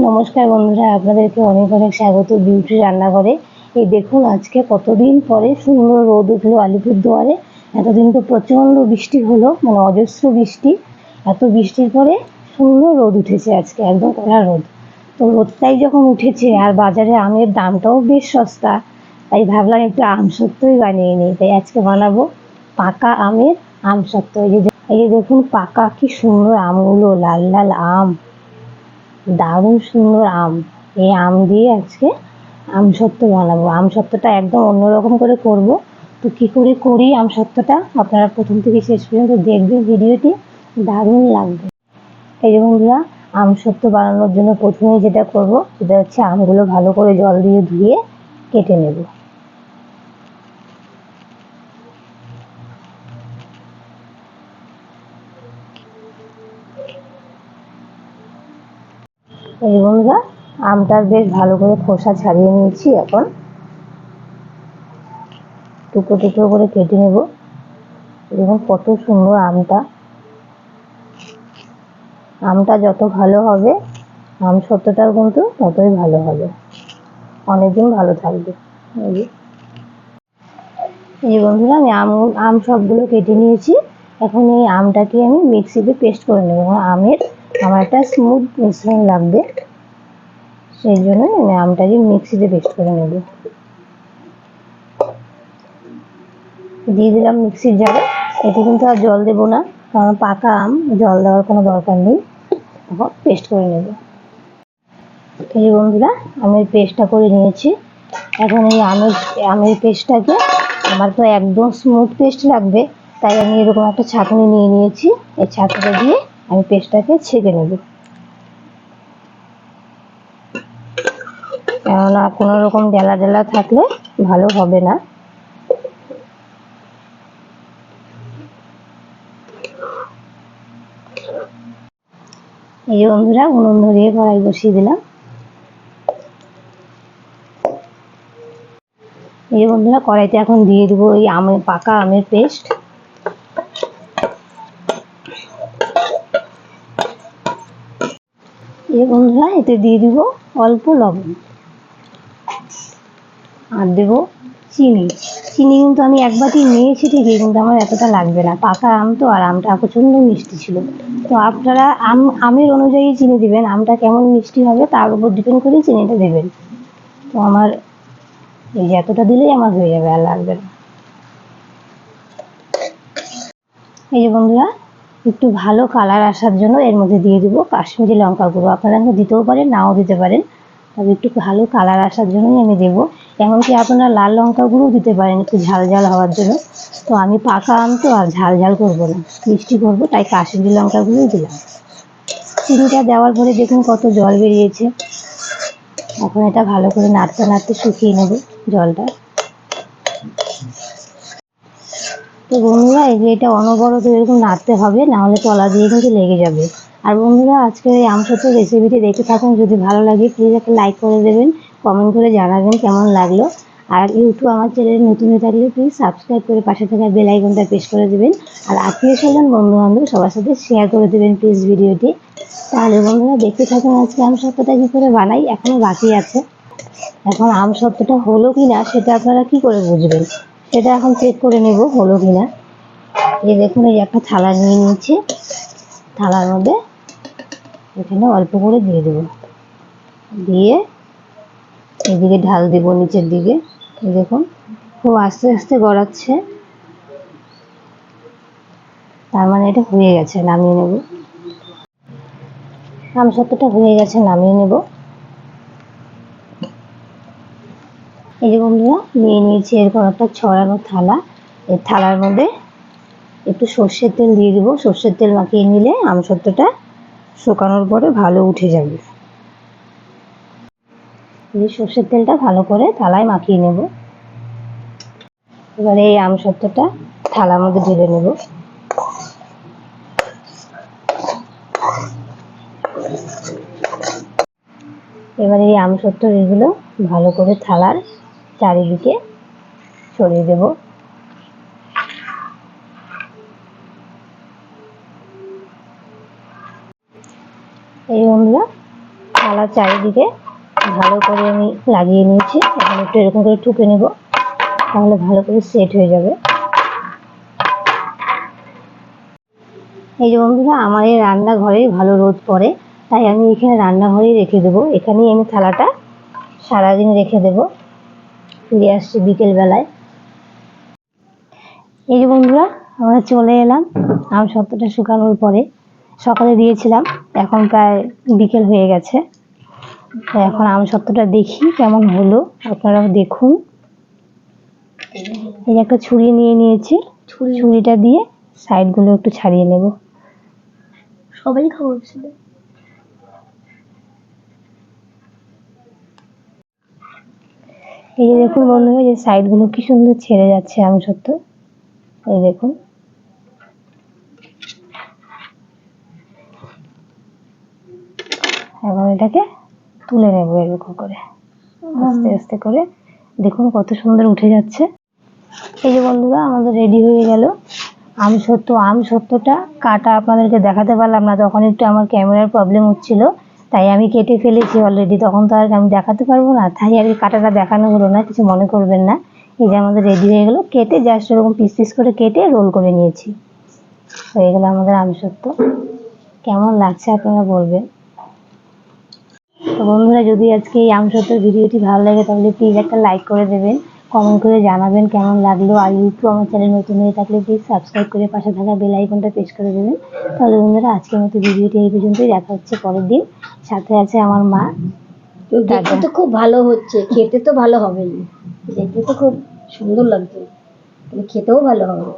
নমস্কার বন্ধুরা, আপনাদেরকে অনেক অনেক স্বাগত বিউটি রান্নাঘরে। এই দেখুন, আজকে কতদিন পরে সুন্দর রোদ উঠল আলিপুরদুয়ারে। এতদিন তো প্রচণ্ড বৃষ্টি হলো মানে অজস্র বৃষ্টি। এত বৃষ্টির পরে সুন্দর রোদ উঠেছে আজকে, একদম কড়া রোদ। তো রোদটাই যখন উঠেছে, আর বাজারে আমের দামটাও বেশ সস্তা, তাই ভাবলাম একটু আম সত্যই বানিয়ে নিই। তাই আজকে বানাবো পাকা আমের আম সত্ত্ব এই যে এই যে দেখুন, পাকা কি সুন্দর আমগুলো, লাল লাল আম। দারুণ সুন্দর আম। এই আম দিয়ে আজকে আম সত্ত্ব বানাবো। আম সত্ত্বটা একদম অন্যরকম করে করব। তো কি করে করি আম সত্ত্বটা আপনারা প্রথম থেকে শেষ পর্যন্ত দেখবেন ভিডিওটি। দারুণ লাগবে। এই যে বন্ধুরা, আম সত্ত্ব বানানোর জন্য প্রথমে যেটা করব, সেটা হচ্ছে আমগুলো ভালো করে জল দিয়ে ধুয়ে কেটে নেব। এই বন্ধুরা আমটার বেশ ভালো করে খোসা ছাড়িয়ে নিয়েছি এখন। টুকরো টুকরো করে কেটে নেব। দেখুন কত সুন্দর আমটা। আমটা যত ভালো হবে, আম সত্যটাও কিন্তু ততই ভালো হবে। অনেকদিন ভালো থাকবে। এই বন্ধুরা, আমি আম আম সবগুলো কেটে নিয়েছি। এখন এই আমটাকে আমি মিক্সিতে পেস্ট করে নেব। আমের আমার একটা স্মুথ মিশ্রণ লাগবে। সেই জন্য আমি আমটাকে মিক্সিতে পেস্ট করে নেব। দিয়ে দিলাম মিক্সির জারে। এতে কিন্তু আর জল দেবো না, কারণ পাকা আম, জল দেওয়ার কোনো দরকার নেই। এখন পেস্ট করে নেব। এই বন্ধুরা আমের পেস্টটা করে নিয়েছি। এখন এই আমের আমের পেস্টটাকে আমার তো একদম স্মুথ পেস্ট লাগবে, তাই আমি এরকম একটা ছাঁকনি নিয়ে নিয়েছি। এই ছাঁকনিটা দিয়ে আমি পেস্টটাকে ছেঁকে নেব। কেননা কোনো রকম ডেলা ডেলা থাকলে ভালো হবে না। এই বন্ধুরা, উনুন ধরিয়ে কড়াই বসিয়ে দিলাম। এই বন্ধুরা, কড়াইতে এখন দিয়ে দেবো এই আমের, পাকা আমের পেস্ট। এই বন্ধুরা এতে দিয়ে দিব অল্প লবণ। আর দেব চিনি। চিনি কিন্তু আমি এক নিয়েছি ঠিকই, কিন্তু আমার এতটা লাগবে না। পাকা আম তো, আর আমটা প্রচণ্ড মিষ্টি ছিল। তো আপনারা আম, আমের অনুযায়ী চিনি দিবেন, আমটা কেমন মিষ্টি হবে তার উপর ডিপেন্ড করে চিনিটা দেবেন। তো আমার এই যে এতটা দিলেই আমার হয়ে যাবে, আর লাগবে না। এই যে বন্ধুরা একটু ভালো কালার আসার জন্য এর মধ্যে দিয়ে দিব কাশ্মীরি লঙ্কা গুঁড়ো। আপনারা দিতেও পারেন, নাও দিতে পারেন। তবে একটু ভালো কালার আসার জন্যই আমি দেবো। এমনকি আপনারা লাল লঙ্কা গুঁড়ো দিতে পারেন একটু ঝাল ঝাল হওয়ার জন্য। তো আমি পাকা আম তো আর ঝাল ঝাল করব না, মিষ্টি করব, তাই কাশ্মীরি লঙ্কা গুঁড়োই দিলাম। চিনিটা দেওয়ার পরে দেখুন কত জল বেরিয়েছে। এখন এটা ভালো করে নাড়তে নাড়তে শুকিয়ে নেব জলটা। তো বন্ধুরা, এই যে এটা অনবরত এরকম নাড়তে হবে নাহলে তলা দিয়ে কিন্তু লেগে যাবে। আর বন্ধুরা, আজকে এই আমসত্ব রেসিপিটি দেখে থাকুন, যদি ভালো লাগে প্লিজ একটা লাইক করে দেবেন কমেন্ট করে জানাবেন কেমন লাগল। আর ইউটিউব আমার চ্যানেলে নতুন হয়ে থাকলে প্লিজ সাবস্ক্রাইব করে পাশে থাকা বেল আইকনটা প্রেস করে দেবেন। আর আত্মীয় স্বজন বন্ধু বান্ধব সবার সাথে শেয়ার করে দেবেন প্লিজ ভিডিওটি তাহলে বন্ধুরা, দেখতে থাকুন আজকে আম সত্যটা কী করে বানাই এখনও বাকি আছে। এখন আম সত্যটা হলো কি না সেটা আপনারা কি করে বুঝবেন? সেটা এখন চেক করে নেব, হলো কি না এই দেখুন, এই একটা থালা নিয়ে নিয়েছি। থালার মধ্যে এখানে অল্প করে দিয়ে দেব। দিয়ে এদিকে ঢাল দেব নিচের দিকে। এই দেখুন, খুব আস্তে আস্তে গড়াচ্ছে। তার মানে এটা হয়ে গেছে, নামিয়ে নেব। আম সত্যটা হয়ে গেছে, নামিয়ে নেব। এই যে বন্ধুরা, নিয়ে নিয়েছি এরকম একটা ছড়ানো থালা। এই থালার মধ্যে একটু সর্ষের তেল দিয়ে দেবো। সর্ষের তেল মাখিয়ে নিলে আমসত্ত্বটা শুকানোর পরে ভালো উঠে যাবে। এই সর্ষের তেলটা ভালো করে থালায় মাখিয়ে নেব। এবারে এই আমসত্ত্বটা থালার মধ্যে ঢেলে নেব। এবারে এই আমসত্ত্ব এগুলো ভালো করে থালার চারিদিকে ছড়িয়ে দেব। এই থালা থালার চারিদিকে ভালো করে আমি লাগিয়ে নিয়েছি। এখন একটু এরকম করে ঠুকে নেব, তাহলে ভালো করে সেট হয়ে যাবে। এই যে বন্ধুরা, আমার এই রান্নাঘরেই ভালো রোদ পড়ে, তাই আমি এখানে রান্নাঘরেই রেখে দেবো। এখানেই আমি থালাটা সারাদিন রেখে দেবো। ফিরে আসছি বিকেল বেলায় এই যে বন্ধুরা আমরা চলে এলাম। আম সত্যটা শুকানোর পরে সকালে দিয়েছিলাম এখন প্রায় বিকেল হয়ে গেছে। তো এখন আম সত্যটা দেখি কেমন হলো আপনারাও দেখুন। এই একটা ছুরি নিয়ে নিয়েছি ছুরিটা দিয়ে সাইডগুলো একটু ছাড়িয়ে নেব। সবাই খাবার এই যে দেখুন বন্ধুরা যে সাইডগুলো কি সুন্দর ছেড়ে যাচ্ছে আম সত্য। এই দেখুন। এখন এটাকে তুলে নেব এরকম করে। আস্তে আস্তে করে। দেখুন কত সুন্দর উঠে যাচ্ছে। এই যে বন্ধুরা আমাদের রেডি হয়ে গেল। আম সত্য আম সত্যটা কাটা আপনাদেরকে দেখাতে পারলাম না তখন একটু আমার ক্যামেরার প্রবলেম হচ্ছিল। তাই আমি কেটে ফেলেছি অলরেডি তখন তো আর আমি দেখাতে পারব না। তাই আর কাটাটা দেখানো হলো না, কিছু মনে করবেন না। এই যে আমাদের রেডি হয়ে গেলো, কেটে জাস্ট ওরকম পিস পিস করে কেটে রোল করে নিয়েছি। হয়ে গেলো আমাদের আম সত্য কেমন লাগছে আপনারা বলবেন? তো বন্ধুরা, যদি আজকে এই আমসত্ত্বর ভিডিওটি ভালো লাগে, তাহলে প্লিজ একটা লাইক করে দেবেন। কমেন্ট করে জানাবেন কেমন লাগল। আর ইউটিউব আমার চ্যানেল নতুন হয়ে থাকলে প্লিজ সাবস্ক্রাইব করে পাশে থাকা বেল আইকনটা প্রেস করে দেবেন। তাহলে বন্ধুরা আজকের মতো ভিডিওটি এই পর্যন্তই। দেখা হচ্ছে পরের দিন। সাথে আছে আমার মা। দেখতে তো খুব ভালো হচ্ছে। খেতে তো ভালো হবেই। দেখতে তো খুব সুন্দর লাগছে। খেতেও ভালো হবে।